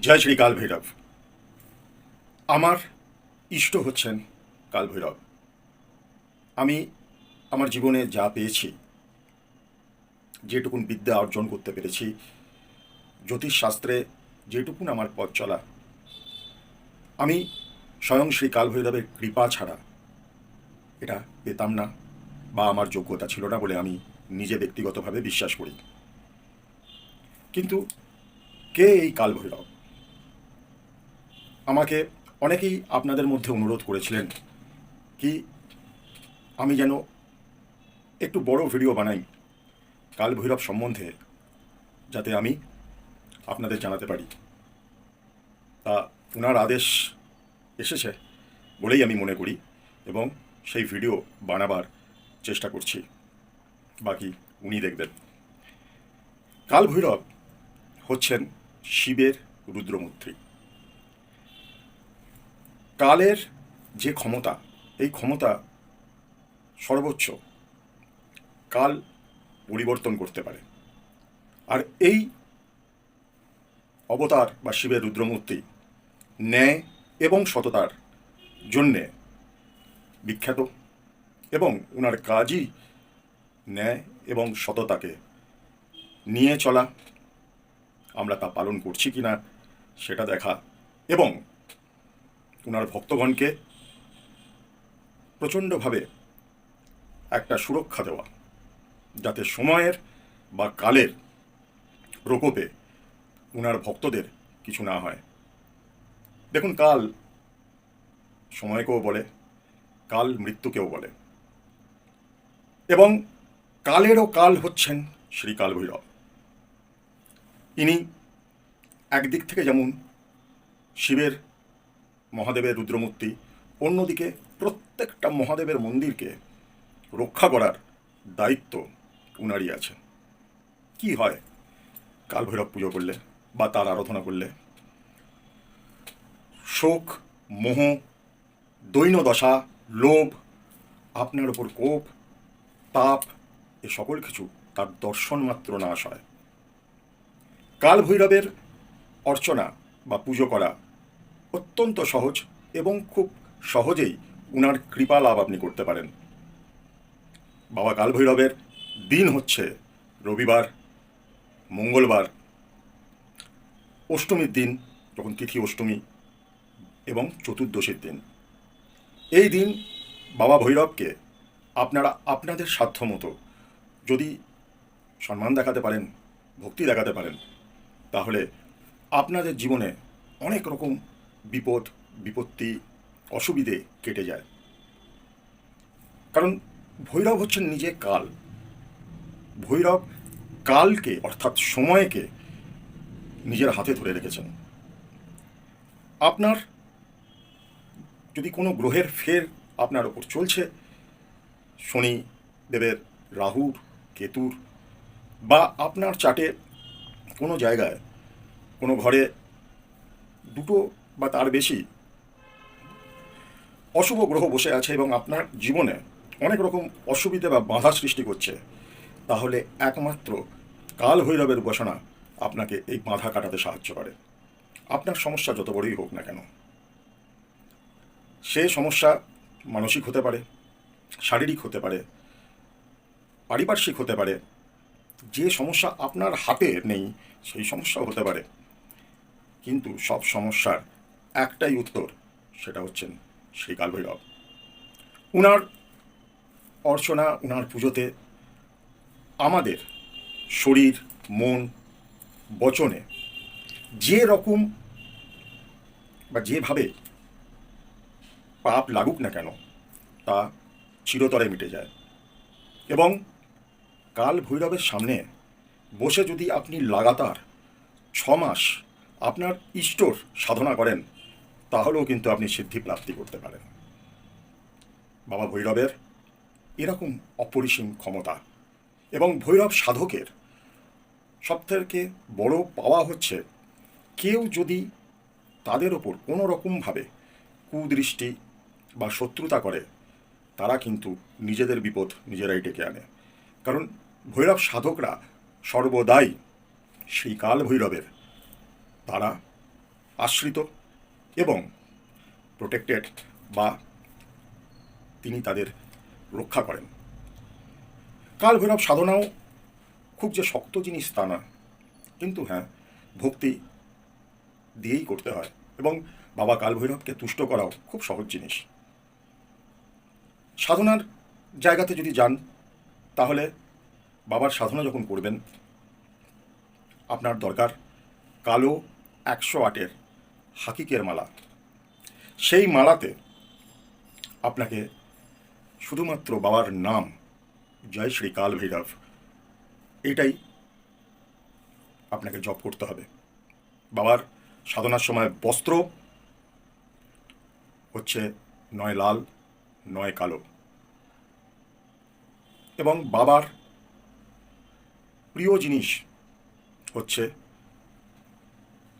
জয় শ্রী কাল ভৈরব আমার ইষ্ট হচ্ছেন কাল ভৈরব আমি আমার জীবনে যা পেয়েছি, যেটুকুন বিদ্যা অর্জন করতে পেরেছি, জ্যোতিষশাস্ত্রে যেটুকুন আমার পথ চলা, আমি স্বয়ং শ্রী কাল ভৈরবের কৃপা ছাড়া এটা পেতাম না বা আমার যোগ্যতা ছিল না বলে আমি নিজে ব্যক্তিগতভাবে বিশ্বাস করি। কিন্তু কে এই কাল ভৈরব আমাকে অনেকেই আপনাদের মধ্যে অনুরোধ করেছিলেন কি আমি যেন একটু বড় ভিডিও বানাই কাল ভৈরব সম্বন্ধে, যাতে আমি আপনাদের জানাতে পারি। তা ওনার আদেশ এসেছে বলেই আমি মনে করি এবং সেই ভিডিও বানাবার চেষ্টা করছি। বাকি উনি দেখবেন। কাল ভৈরব হচ্ছেন শিবের রুদ্রমূর্তি। কালের যে ক্ষমতা, এই ক্ষমতা সর্বোচ্চ কাল পরিবর্তন করতে পারে। আর এই অবতার বা শিবের রুদ্রমূর্তি ন্যায় এবং সততার জন্যে বিখ্যাত এবং ওনার কাজই ন্যায় এবং সততাকে নিয়ে চলা। আমরা তা পালন করছি কি না সেটা দেখা এবং ওনার ভক্তগণকে প্রচণ্ডভাবে একটা সুরক্ষা দেওয়া, যাতে সময়ের বা কালের প্রকোপে ওনার ভক্তদের কিছু না হয়। দেখুন, কাল সময়কেও বলে, কাল মৃত্যুকেও বলে। এবং কালেরও কাল হচ্ছেন শ্রী কাল ভৈরব ইনি একদিক থেকে যেমন শিবের মহাদেবের রুদ্রমূর্তি, অন্যদিকে প্রত্যেকটা মহাদেবের মন্দিরকে রক্ষা করার দায়িত্ব উনারই আছে। কি হয়? কাল ভৈরব পুজো করলে বা তার আরাধনা করলে? শোক, মোহ দৈন্যদশা লোভ, আপনার ওপর কোপ, তাপ, এ সকল কিছু তার দর্শন মাত্র নাশ হয়। কাল ভৈরবের অর্চনা বা পুজো করা অত্যন্ত সহজ এবং খুব সহজেই উনার কৃপা লাভ আপনি করতে পারেন। বাবা কালভৈরবের দিন হচ্ছে রবিবার, মঙ্গলবার, অষ্টমীর দিন, যখন তিথি অষ্টমী, এবং চতুর্দশীর দিন। এই দিন বাবা ভৈরবকে আপনারা, আপনাদের সাধ্যমতো যদি সম্মান দেখাতে পারেন, ভক্তি দেখাতে পারেন, তাহলে আপনাদের জীবনে অনেক রকম বিপদ, বিপত্তি, অসুবিধে কেটে যায়। কারণ ভৈরব হচ্ছেন নিজে কাল। ভৈরব কালকে, অর্থাৎ সময়কে নিজের হাতে ধরে রেখেছেন। আপনার, যদি কোনো গ্রহের ফের আপনার ওপর চলছে, শনি, দেবের রাহুর কেতুর, বা আপনার চাটে কোনো জায়গায়, কোনো ঘরে দুটো বা তার বেশি। অশুভ গ্রহ বসে আছে এবং আপনার জীবনে অনেক রকম অসুবিধে বা বাধা সৃষ্টি করছে। তাহলে একমাত্র কাল ভৈরবের উপাসনা আপনাকে এই বাধা কাটাতে সাহায্য করে। আপনার সমস্যা যত বড়ই হোক না কেন। সে সমস্যা মানসিক হতে পারে, শারীরিক হতে পারে, পারিপার্শ্বিক হতে পারে। যে সমস্যা আপনার হাতে নেই, সেই সমস্যাও হতে পারে। কিন্তু সব সমস্যার একটাই উত্তর, সেটা হচ্ছেন শ্রী কালভৈরব। উনার অর্চনা, উনার পুজোতে আমাদের শরীর, মন, বচনে যে রকম বা যেভাবে পাপ লাগুক না কেন, তা চিরতরে মিটে যায়। এবং কাল ভৈরবের সামনে বসে যদি আপনি লাগাতার ছ মাস আপনার ইষ্টর সাধনা করেন তাহলেও কিন্তু আপনি সিদ্ধি প্রাপ্তি করতে পারেন। বাবা ভৈরবের এরকম অপরিসীম ক্ষমতা এবং ভৈরব সাধকের সবথেকে বড় পাওয়া হচ্ছে, কেউ যদি তাদের ওপর কোনো রকমভাবে কুদৃষ্টি বা শত্রুতা করে, তারা কিন্তু নিজেদের বিপদ নিজেরাই ডেকে আনে। কারণ ভৈরব সাধকরা সর্বদাই সেই কাল ভৈরবের তারা আশ্রিত। এবং প্রোটেক্টেড বা তিনি তাদের রক্ষা করেন। কাল ভৈরব সাধনাও খুব যে শক্ত জিনিস তা না। কিন্তু হ্যাঁ ভক্তি দিয়েই করতে হয় এবং বাবা কাল ভৈরবকে তুষ্ট করাও খুব সহজ জিনিস। সাধনার জায়গাতে যদি যান, তাহলে বাবার সাধনা যখন করবেন, আপনার দরকার কালো একশো আটের হাকিকের মালা। সেই মালাতে আপনাকে শুধুমাত্র বাবার নাম জয় শ্রী কাল ভৈরব এটাই আপনাকে জপ করতে হবে। বাবার সাধনার সময় বস্ত্র হচ্ছে নয় লাল, নয় কালো। এবং বাবার প্রিয় জিনিস হচ্ছে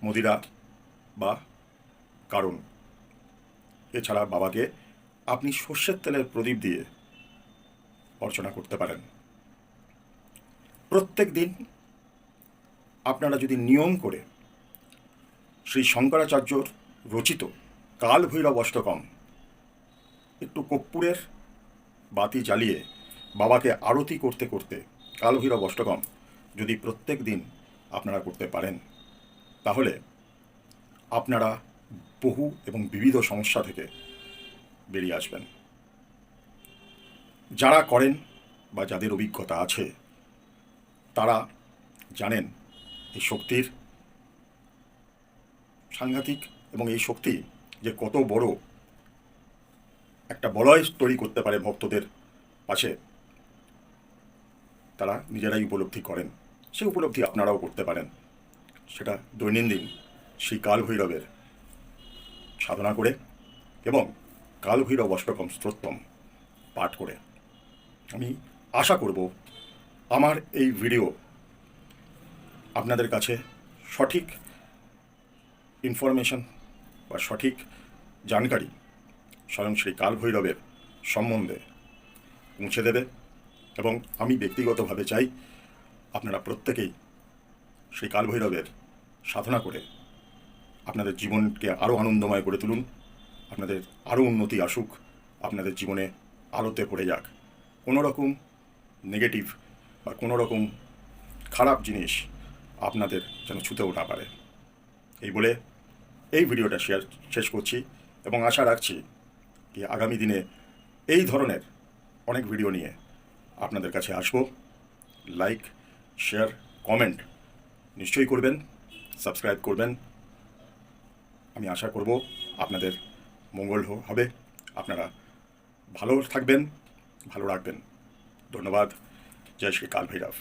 মদিরা বা কারণ। এছাড়া বাবাকে আপনি সর্ষের তেলের প্রদীপ দিয়ে অর্চনা করতে পারেন। প্রত্যেক দিন আপনারা যদি নিয়ম করে শ্রী শঙ্করাচার্যর রচিত কাল ভৈরব অষ্টকম একটু কর্পূরের বাতি জ্বালিয়ে বাবাকে আরতি করতে করতে কাল ভৈরব অষ্টকম যদি প্রত্যেক দিন আপনারা করতে পারেন, তাহলে আপনারা বহু এবং বিবিধ সমস্যা থেকে বেরিয়ে আসবেন। যারা করেন বা যাদের অভিজ্ঞতা আছে, তারা জানেন এই শক্তির সাংঘাতিক এবং এই শক্তি যে কত বড় একটা বলয় তৈরি করতে পারে ভক্তদের পাশে, তারা নিজেরাই উপলব্ধি করেন। সে উপলব্ধি আপনারাও করতে পারেন। সেটা দৈনন্দিন সেই কালভৈরবের। সাধনা করে এবং কালভৈরব অষ্টকম স্তোত্রম পাঠ করে। আমি আশা করব আমার এই ভিডিও আপনাদের কাছে সঠিক ইনফরমেশন বা সঠিক জানকারি স্বয়ং শ্রী কাল ভৈরবের সম্বন্ধে পৌঁছে দেবে এবং আমি ব্যক্তিগতভাবে চাই আপনারা প্রত্যেকেই শ্রী কাল ভৈরবের সাধনা করে আপনাদের জীবনকে আরও আনন্দময় করে তুলুন, আপনাদের আরও উন্নতি আসুক, আপনাদের জীবনে আলোতে পড়ে যাক। কোনো রকম নেগেটিভ বা কোনো রকম খারাপ জিনিস আপনাদের যেন ছুতেও না পারে। এই বলে এই ভিডিওটা শেয়ার, শেষ করছি এবং আশা রাখছি কি আগামী দিনে এই ধরনের অনেক ভিডিও নিয়ে আপনাদের কাছে আসব। লাইক, শেয়ার, কমেন্ট নিশ্চয়ই করবেন, সাবস্ক্রাইব করবেন। আমি আশা করব আপনাদের মঙ্গল হবে। আপনারা ভালো থাকবেন, ভালো রাখবেন। ধন্যবাদ। জয় শ্রী কাল ভৈরব